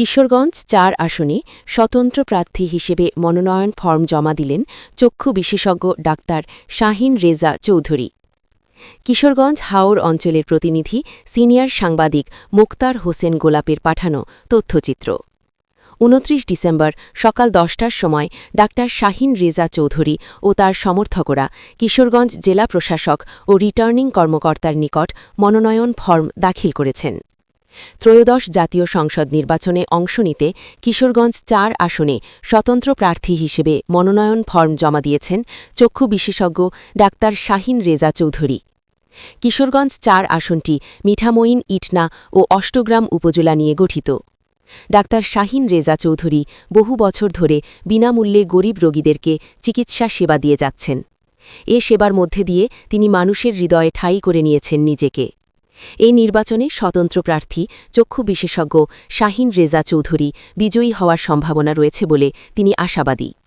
কিশোরগঞ্জ চার আসনে স্বতন্ত্র প্রার্থী হিসেবে মনোনয়ন ফর্ম জমা দিলেন চক্ষু বিশেষজ্ঞ ডাক্তার শাহিন রেজা চৌধুরী। কিশোরগঞ্জ হাওর অঞ্চলের প্রতিনিধি সিনিয়র সাংবাদিক মুক্তার হোসেন গোলাপের পাঠানো তথ্যচিত্র। উনত্রিশ ডিসেম্বর সকাল দশটার সময় ডাক্তার শাহিন রেজা চৌধুরী ও তার সমর্থকরা কিশোরগঞ্জ জেলা প্রশাসক ও রিটার্নিং কর্মকর্তার নিকট মনোনয়ন ফর্ম দাখিল করেছেন। ত্রয়োদশ জাতীয় সংসদ নির্বাচনে অংশ নিতে কিশোরগঞ্জ চার আসনে স্বতন্ত্র প্রার্থী হিসেবে মনোনয়ন ফর্ম জমা দিয়েছেন চক্ষু বিশেষজ্ঞ ডাক্তার শাহিন রেজা চৌধুরী। কিশোরগঞ্জ চার আসনটি মিঠামইন ইটনা ও অষ্টগ্রাম উপজেলা নিয়ে গঠিত। ডাক্তার শাহিন রেজা চৌধুরী বহু বছর ধরে বিনামূল্যে গরিব রোগীদেরকে চিকিৎসা সেবা দিয়ে যাচ্ছেন। এ সেবার মধ্যে দিয়ে তিনি মানুষের হৃদয়ে ঠাঁই করে নিয়েছেন নিজেকে। এই নির্বাচনে স্বতন্ত্র প্রার্থী, চক্ষু বিশেষজ্ঞ শাহিন রেজা চৌধুরী বিজয়ী হওয়ার সম্ভাবনা রয়েছে বলে তিনি আশাবাদী।